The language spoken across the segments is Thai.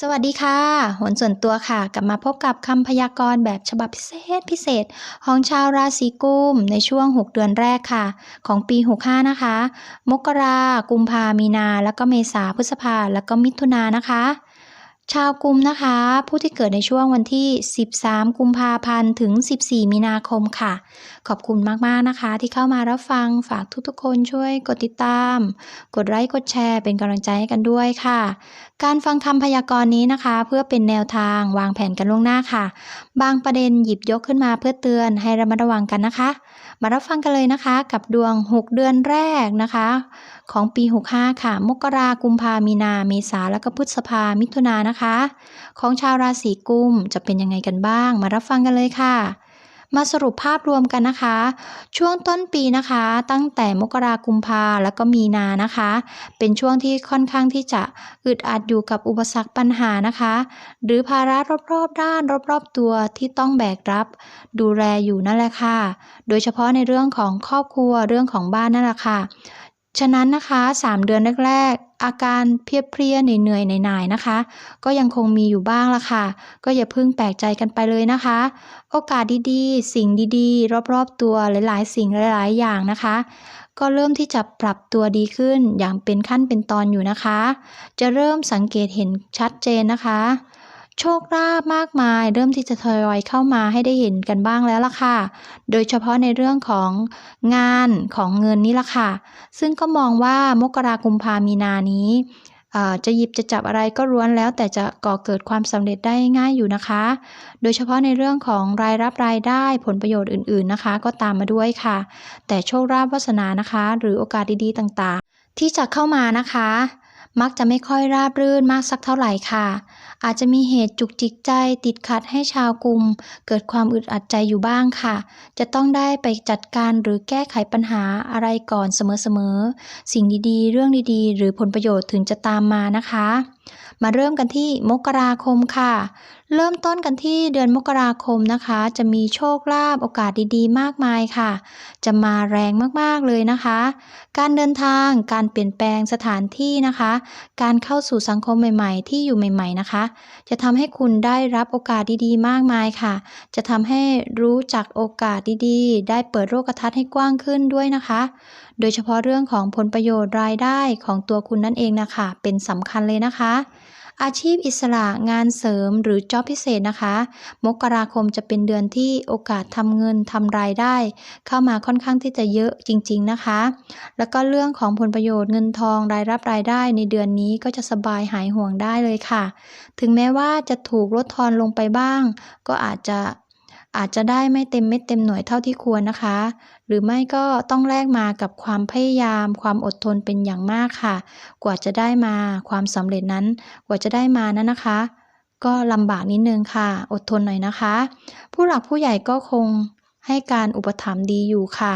สวัสดีค่ะหนส่วนตัวค่ะ กลับมาพบกับคำพยากรณ์แบบฉบับพิเศษพิเศษ ของชาวราศีกุมในช่วง 6 เดือนแรกค่ะ ของปี 65 นะคะ มกรากุมภามีนา แล้วก็เมษาพฤษภาแล้วก็มิถุนานะคะ ชาวกุมนะคะ ผู้ที่เกิดในช่วงวันที่ 13 กุมภาพันธ์ ถึง 14 มีนาคมค่ะ ขอบคุณมาก ๆ นะคะ ที่เข้ามารับฟังฝากทุก ๆ คนช่วยกดติดตาม กดไลค์กดแชร์เป็นกำลังใจให้กันด้วยค่ะ การฟังคำพยากรณ์นี้นะคะ เพื่อเป็นแนวทางวางแผนกันล่วงหน้าค่ะ บางประเด็นหยิบยกขึ้นมาเพื่อเตือนให้ระมัดระวังกันนะคะ มารับฟังกันเลยนะคะ กับดวง 6 เดือนแรกนะคะ ของปี 65 ค่ะ มกรากุมภามีนา เมษาแล้วก็พฤษภามิถุนายนนะคะ ของชาวราศีกุมจะเป็นยังไงกันบ้าง มารับฟังกันเลยค่ะมาสรุปภาพรวมกันนะคะ ช่วงต้นปีนะคะ ตั้งแต่มกรากุมภาแล้วก็มีนานะคะ เป็นช่วงที่ค่อนข้างที่จะอึดอัดอยู่กับอุปสรรคปัญหานะคะ หรือภาระรอบๆด้านรอบๆตัวที่ต้องแบกรับ ดูแลอยู่นั่นแหละค่ะ โดยเฉพาะในเรื่องของครอบครัวเรื่องของบ้านนั่นแหละค่ะ ฉะนั้นนะคะ 3 เดือนแรกๆ อาการเพลียๆเหนื่อยๆหน่ายๆนะคะ ก็ยังคงมีอยู่บ้างละค่ะ ก็อย่าเพิ่งแปลกใจกันไปเลยนะคะ โอกาสดีๆ สิ่งดีๆ รอบๆ ตัวหลายๆ สิ่งหลายๆ อย่างนะคะ ก็เริ่มที่จะปรับตัวดีขึ้นอย่างเป็นขั้นเป็นตอนอยู่นะคะ จะเริ่มสังเกตเห็นชัดเจนนะคะ โชคลาภมากมาย เริ่มที่จะทยอยเข้ามาให้ได้เห็นกันบ้างแล้วล่ะค่ะ โดยเฉพาะในเรื่องของงานของเงินนี่ล่ะค่ะ ซึ่งก็มองว่ามกรากุมภามีนานี้จะหยิบจะจับอะไรก็ล้วนแล้ว แต่จะก่อเกิดความสำเร็จได้ง่ายอยู่นะคะ โดยเฉพาะในเรื่องของรายรับรายได้ผลประโยชน์อื่นๆนะคะ ก็ตามมาด้วยค่ะ แต่โชคลาภวาสนานะคะ หรือโอกาสดีๆต่างๆ ที่จะเข้ามานะคะ มักจะไม่ค่อยราบรื่นมากสักเท่าไหร่ค่ะ อาจจะมีเหตุจุกจิกใจติดขัดให้ชาวกลุ่ม เกิดความอึดอัดใจอยู่บ้างค่ะ จะต้องได้ไปจัดการหรือแก้ไขปัญหาอะไรก่อนเสมอๆ สิ่งดีๆ เรื่องดีๆ หรือผลประโยชน์ถึงจะตามมานะคะ มาเริ่มกันที่มกราคมค่ะเริ่มต้นกันที่เดือนมกราคมนะคะ จะมีโชคลาภโอกาสดีๆ มากมายค่ะ จะมาแรงมากๆเลยนะคะ การเดินทางการเปลี่ยนแปลงสถานที่นะคะ การเข้าสู่สังคมใหม่ๆ ที่อยู่ใหม่ ๆนะคะ จะทำให้คุณได้รับโอกาสดีๆ มากมายค่ะ จะทำให้รู้จักโอกาสดีๆ ได้เปิดโลกทัศน์ให้กว้างขึ้นด้วยนะคะ โดยเฉพาะเรื่องของผลประโยชน์รายได้ของตัวคุณนั่นเองนะคะเป็นสำคัญเลยนะคะ อาชีพอิสระงานเสริมหรือจ็อบพิเศษนะคะ มกราคมจะเป็นเดือนที่โอกาสทำเงินทำรายได้ เข้ามาค่อนข้างที่จะเยอะจริง ๆนะคะ แล้วก็เรื่องของผลประโยชน์เงินทองรายรับรายได้ในเดือนนี้ก็จะสบายหายห่วงได้เลยค่ะ ถึงแม้ว่าจะถูกลดทอนลงไปบ้าง ก็อาจจะ อาจจะได้ไม่เต็มเม็ดเต็มหน่วยเท่าที่ควรนะคะ หรือไม่ก็ต้องแลกมากับความพยายาม ความอดทนเป็นอย่างมากค่ะ กว่าจะได้มาความสำเร็จนั้น กว่าจะได้มานั้นนะคะ ก็ลำบากนิดนึงค่ะ อดทนหน่อยนะคะ ผู้หลักผู้ใหญ่ก็คงให้การอุปถัมภ์ดีอยู่ค่ะ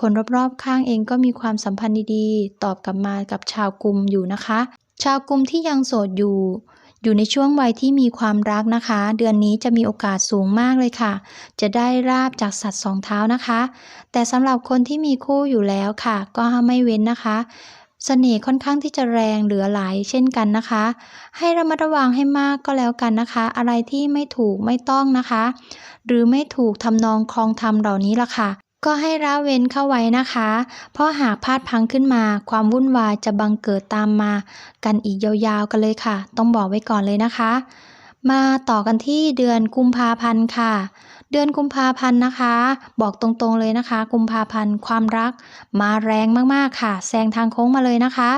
คนรอบๆข้างเองก็มีความสัมพันธ์ดีๆ ตอบกลับมากับชาวกลุ่มอยู่นะคะ ชาวกลุ่มที่ยังโสดอยู่ อยู่ในช่วงวัยที่มีความรักนะคะ เดือนนี้จะมีโอกาสสูงมากเลยค่ะ จะได้ราบจากสัตว์สองเท้านะคะ แต่สำหรับคนที่มีคู่อยู่แล้วค่ะ ก็ไม่เว้นนะคะเสน่ห์ค่อนข้างที่จะแรงเหลือหลายเช่นกันนะคะ ให้ระมัดระวังให้มากก็แล้วกันนะคะ อะไรที่ไม่ถูกไม่ต้องนะคะ หรือไม่ถูกทำนองคลองธรรมเหล่านี้ล่ะค่ะ ก็ให้ระเว้นเข้าไว้นะคะ เพราะหากพลาดพังขึ้นมาความวุ่นวายจะบังเกิดตามมา กันอีกยาวๆกันเลยค่ะ ต้องบอกไว้ก่อนเลยนะคะ มาต่อกันที่เดือนกุมภาพันธ์ค่ะ เดือนกุมภาพันธ์นะคะ บอกตรงๆเลยนะคะ กุมภาพันธ์ความรัก มาแรงมากๆค่ะแซงทางโค้งมาเลยนะคะ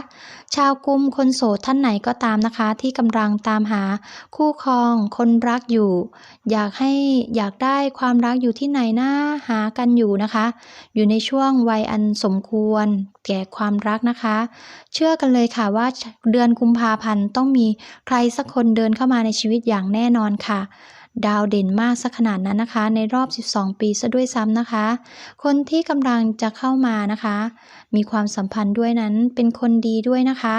ชาวกุมคนโสดท่านไหนก็ตามนะคะ ที่กำลังตามหาคู่ครองคนรักอยู่ อยากให้อยากได้ความรักอยู่ที่ไหนนะหากันอยู่นะคะ อยู่ในช่วงวัยอันสมควรแก่ความรักนะคะ เชื่อกันเลยค่ะว่าเดือนกุมภาพันธ์ต้องมีใครสักคนเดินเข้ามาในชีวิตอย่างแน่นอนค่ะ ดาวเด่นมากสักขนาดนั้นนะคะ ในรอบ 12 ปีซะด้วยซ้ำนะคะ คนที่กำลังจะเข้ามานะคะ มีความสัมพันธ์ด้วยนั้นเป็นคนดีด้วยนะคะ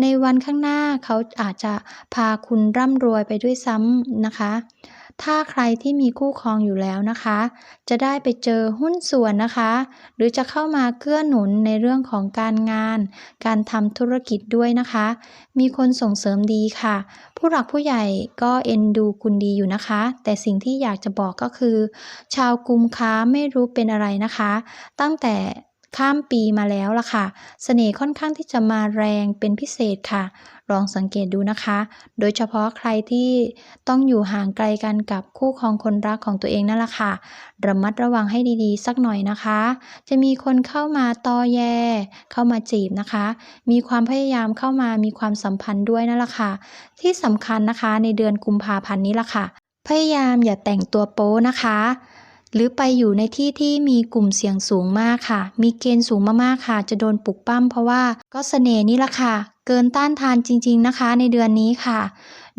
ในวันข้างหน้าเขาอาจจะพาคุณร่ำรวยไปด้วยซ้ำนะคะ ถ้าใครที่มีคู่ครองอยู่แล้วนะคะ จะได้ไปเจอหุ้นส่วนนะคะ หรือจะเข้ามาเกื้อหนุนในเรื่องของการงาน การทำธุรกิจด้วยนะคะ มีคนส่งเสริมดีค่ะ ผู้หลักผู้ใหญ่ก็เอ็นดูคุณดีอยู่นะคะ แต่สิ่งที่อยากจะบอกก็คือ ชาวกุมค้าไม่รู้เป็นอะไรนะคะ ตั้งแต่ข้ามปีมาแล้วล่ะค่ะเสน่ห์ค่อนข้างที่จะมาแรงเป็นพิเศษค่ะ ลองสังเกตดูนะคะ โดยเฉพาะใครที่ต้องอยู่ห่างไกลกันกับคู่ครองคนรักของตัวเองนั่นแหละค่ะ ระมัดระวังให้ดีๆ สักหน่อยนะคะ จะมีคนเข้ามาตอแย เข้ามาจีบนะคะ มีความพยายามเข้ามามีความสัมพันธ์ด้วยนั่นแหละค่ะ ที่สำคัญนะคะในเดือนกุมภาพันธ์นี้ล่ะค่ะ พยายามอย่าแต่งตัวโป๊นะคะ หรือไปอยู่ในที่ที่มีกลุ่มเสี่ยงสูงมากค่ะ มีเกณฑ์สูงมากๆค่ะ จะโดนปลุกปั้มเพราะว่าก็เสน่ห์นี่ละค่ะ เกินต้านทานจริง ๆนะคะ ในเดือนนี้ค่ะ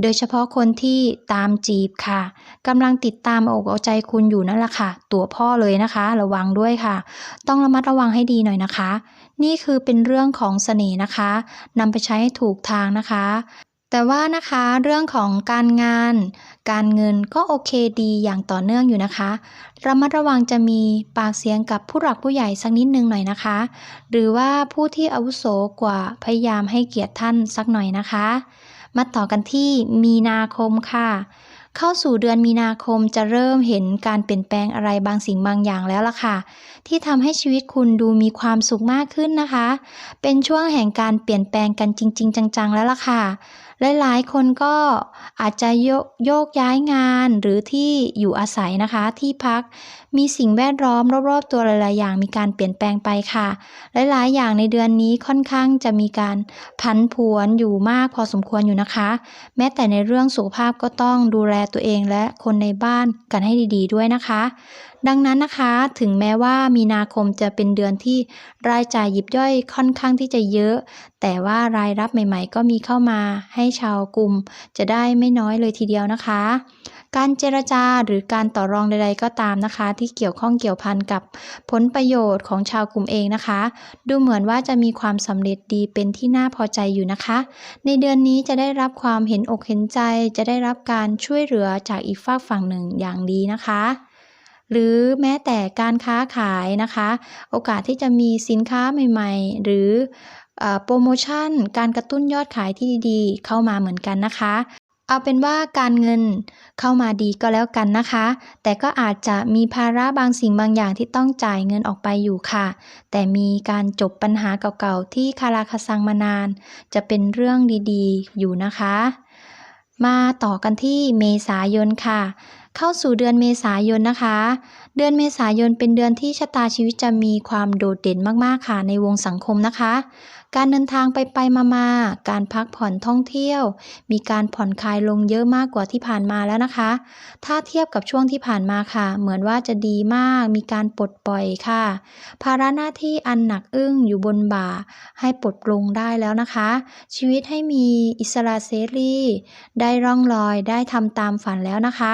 โดยเฉพาะคนที่ตามจีบค่ะกำลังติดตามอกเอาใจคุณอยู่นั่นแหละค่ะ ตัวพ่อเลยนะคะ ระวังด้วยค่ะ ต้องระมัดระวังให้ดีหน่อยนะคะ นี่คือเป็นเรื่องของเสน่ห์นะคะนำไปใช้ให้ถูกทางนะคะ แต่ว่านะคะเรื่องของการงาน การเงินก็โอเคดีอย่างต่อเนื่องอยู่นะคะระมัดระวังจะมีปากเสียงกับผู้หลักผู้ใหญ่สักนิดนึงหน่อยนะคะ หรือว่าผู้ที่อาวุโสกว่าพยายามให้เกียรติท่านสักหน่อยนะคะ มาต่อกันที่มีนาคมค่ะ เข้าสู่เดือนมีนาคมจะเริ่มเห็นการเปลี่ยนแปลงอะไรบางสิ่งบางอย่างแล้วล่ะค่ะ ที่ทำให้ชีวิตคุณดูมีความสุขมากขึ้นนะคะ เป็นช่วงแห่งการเปลี่ยนแปลงกันจริง ๆ จัง ๆ แล้วล่ะค่ะหลายๆ คนก็อาจจะโยโยกย้ายงานหรือที่อยู่อาศัยนะคะที่พักมีสิ่งแวดล้อมรอบๆ ตัวหลายๆอย่างมีการเปลี่ยนแปลงไปค่ะ หลายๆ อย่างในเดือนนี้ค่อนข้างจะมีการพันผวนอยู่มากพอสมควรอยู่นะคะ แม้แต่ในเรื่องสุขภาพก็ต้องดูแลตัวเองและคนในบ้านกันให้ดีๆด้วยนะคะ ดังนั้นนะคะถึงแม้ว่ามีนาคมจะเป็นเดือนที่รายจ่ายยิบย่อยค่อนข้างที่จะเยอะ แต่ว่ารายรับใหม่ๆ ก็มีเข้ามาให้ชาวกลุ่มจะได้ไม่น้อยเลยทีเดียวนะคะ การเจรจาหรือการต่อรองใด ๆ ก็ตามนะคะ ที่เกี่ยวข้องเกี่ยวพันกับผลประโยชน์ของชาวกลุ่มเองนะคะ ดูเหมือนว่าจะมีความสำเร็จดีเป็นที่น่าพอใจอยู่นะคะ ในเดือนนี้จะได้รับความเห็นอกเห็นใจ จะได้รับการช่วยเหลือจากอีกฝากฝั่งหนึ่งอย่างดีนะคะหรือแม้แต่การค้าขายนะคะ โอกาสที่จะมีสินค้าใหม่ ๆ หรือเออโปรโมชั่น การกระตุ้นยอดขายที่ดีๆ เข้ามาเหมือนกันนะคะ เอาเป็นว่าการเงินเข้ามาดีก็แล้วกันนะคะ แต่ก็อาจจะมีภาระบางสิ่งบางอย่างที่ต้องจ่ายเงินออกไปอยู่ค่ะ แต่มีการจบปัญหาเก่าๆ ที่คาราคาซังมานาน จะเป็นเรื่องดีๆ อยู่นะคะ มาต่อกันที่เมษายนค่ะเข้าสู่เดือนเมษายนนะคะ เดือนเมษายนเป็นเดือนที่ชะตาชีวิตจะมีความโดดเด่นมากๆค่ะในวงสังคมนะคะ การเดินทางไปไปมามาการพักผ่อนท่องเที่ยว มีการผ่อนคลายลงเยอะมากกว่าที่ผ่านมาแล้วนะคะ ถ้าเทียบกับช่วงที่ผ่านมาค่ะ เหมือนว่าจะดีมาก มีการปลดปล่อยค่ะ ภาระหน้าที่อันหนักอึ้งอยู่บนบ่า ให้ปลดปลงได้แล้วนะคะ ชีวิตให้มีอิสระเสรีได้ร่องรอยได้ทำตามฝันแล้วนะคะ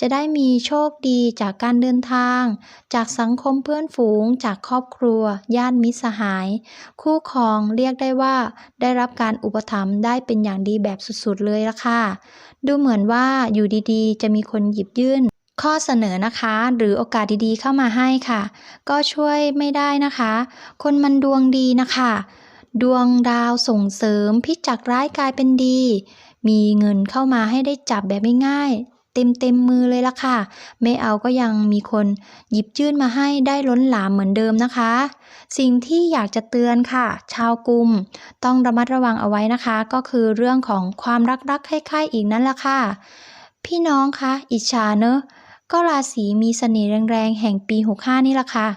จะได้มีโชคดีจากการเดินทาง จากสังคมเพื่อนฝูง จากครอบครัว ญาติมิตรสหาย คู่ครองเรียียกได้ว่า ได้รับการอุปถัมภ์ได้เป็นอย่างดีแบบสุดๆเลยละค่ะ ดูเหมือนว่าอยู่ดีๆ จะมีคนหยิบยื่น ข้อเสนอนะคะ หรือโอกาสดีๆเข้ามาให้ค่ะ ก็ช่วยไม่ได้นะคะ คนมันดวงดีนะคะ ดวงดาวส่งเสริมพิจากร้ายกลายเป็นดีมีเงินเข้ามาให้ได้จับแบบง่าย เต็มเต็มมือเลยล่ะค่ะ ไม่เอาก็ยังมีคนหยิบยื่นมาให้ได้ล้นหลามเหมือนเดิมนะคะ สิ่งที่อยากจะเตือนค่ะ ชาวกลุ่มต้องระมัดระวังเอาไว้นะคะ ก็คือเรื่องของความรักรักๆใคร่ๆอีกนั่นแหละค่ะ พี่น้องคะอิจฉาเนอะก็ราศีมีเสน่ห์แรงๆ แห่งปี 65 นี่ล่ะค่ะ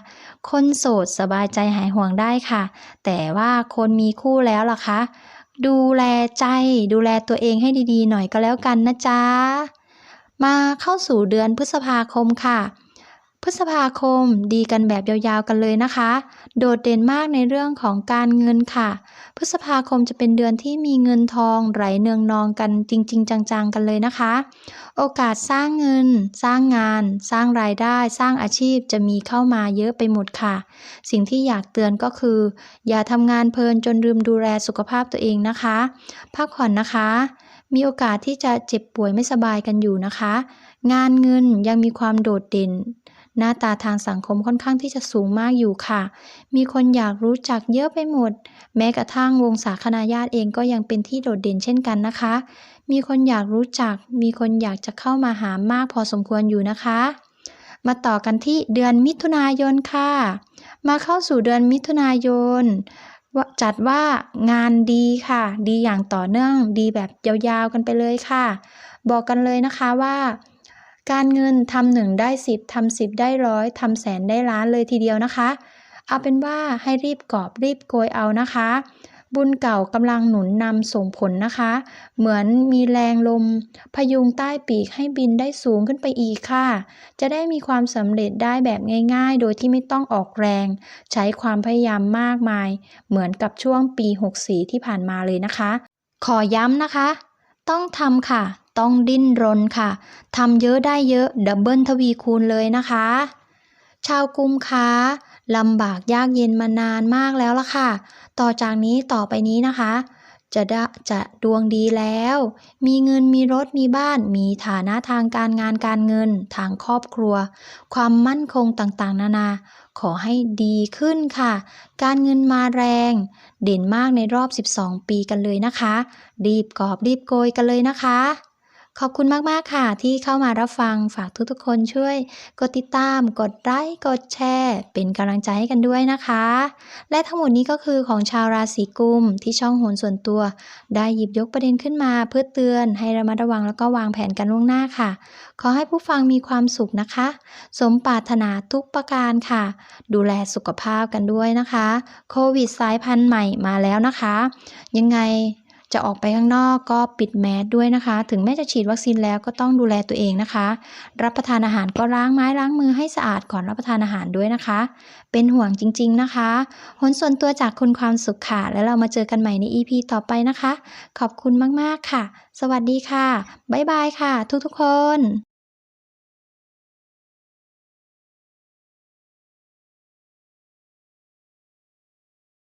คนโสดสบายใจหายห่วงได้ค่ะ แต่ว่าคนมีคู่แล้วล่ะคะ ดูแลใจดูแลตัวเองให้ดีๆ หน่อยก็แล้วกันนะจ๊ะ มาเข้าสู่เดือนพฤษภาคมค่ะ พฤษภาคมดีกันแบบยาวๆกันเลยนะคะ โดดเด่นมากในเรื่องของการเงินค่ะ พฤษภาคมจะเป็นเดือนที่มีเงินทองไหลเนืองนองกันจริง ๆ จังๆกันเลยนะคะ โอกาสสร้างเงิน สร้างงาน สร้างรายได้ สร้างอาชีพจะมีเข้ามาเยอะไปหมดค่ะ สิ่งที่อยากเตือนก็คือ อย่าทำงานเพลินจนลืมดูแลสุขภาพตัวเองนะคะ พักผ่อนนะคะ มีโอกาสที่จะเจ็บป่วยไม่สบายกันอยู่นะคะ งานเงินยังมีความโดดเด่น หน้าตาทางสังคมค่อนข้างที่จะสูงมากอยู่ค่ะ มีคนอยากรู้จักเยอะไปหมด แม้กระทั่งวงศาคณาญาติเองก็ยังเป็นที่โดดเด่นเช่นกันนะคะ มีคนอยากรู้จัก มีคนอยากจะเข้ามาหามากพอสมควรอยู่นะคะ มาต่อกันที่เดือนมิถุนายนค่ะ มาเข้าสู่เดือนมิถุนายน จัดว่างานดีค่ะ ดีอย่างต่อเนื่อง ดีแบบยาวๆกันไปเลยค่ะ บอกกันเลยนะคะว่า การเงินทำหนึ่งได้สิบทำสิบได้ร้อยทำแสนได้ล้านเลยทีเดียวนะคะ เอาเป็นว่าให้รีบกอบรีบโกยเอานะคะ บุญเก่ากำลังหนุนนำส่งผลนะคะ เหมือนมีแรงลม พยุงใต้ปีกให้บินได้สูงขึ้นไปอีกค่ะ จะได้มีความสำเร็จได้แบบง่าย ๆ โดยที่ไม่ต้องออกแรง ใช้ความพยายามมากมาย เหมือนกับช่วงปี 64 ที่ผ่านมาเลยนะคะ ขอย้ำนะคะ ต้องทำค่ะ ต้องดิ้นรนค่ะทำเยอะได้เยอะดับเบิลทวีคูณเลยนะคะ ชาวกุมค้าลำบากยากเย็นมานานมากแล้วล่ะค่ะ ต่อจากนี้ต่อไปนี้นะคะ จะจะดวงดีแล้ว มีเงินมีรถมีบ้าน มีฐานะทางการงานการเงิน ทางครอบครัว ความมั่นคงต่างๆ นานา ขอให้ดีขึ้นค่ะ การเงินมาแรง เด่นมากในรอบ 12 ปีกันเลยนะคะ รีบกอบรีบโกยกันเลยนะคะ ขอบคุณมาก ๆ ค่ะ ที่เข้ามารับฟังฝากทุก ๆ คนช่วย กดติดตาม กดไลค์กดแชร์ เป็นกำลังใจให้กันด้วยนะคะ และทั้งหมดนี้ก็คือของชาวราศีกุมที่ช่องโหนส่วนตัว ได้หยิบยกประเด็นขึ้นมาเพื่อเตือนให้ระมัดระวังแล้วก็วางแผนกันล่วงหน้าค่ะ ขอให้ผู้ฟังมีความสุขนะคะ สมปรารถนาทุกประการค่ะ ดูแลสุขภาพกันด้วยนะคะ โควิดสายพันธุ์ใหม่มาแล้วนะคะ ยังไง จะออกไปข้างนอกก็ปิดแมสด้วยนะคะ ถึงแม้จะฉีดวัคซีนแล้วก็ต้องดูแลตัวเองนะคะ รับประทานอาหารก็ล้างไม้ล้างมือให้สะอาดก่อนรับประทานอาหารด้วยนะคะ เป็นห่วงจริง ๆนะคะหนส่วนตัวจากคุณความสุขค่ะ แล้วเรามาเจอกันใหม่ใน EP ต่อไปนะคะ ขอบคุณมากๆค่ะ สวัสดีค่ะ บ๊ายบายค่ะ ทุกๆคน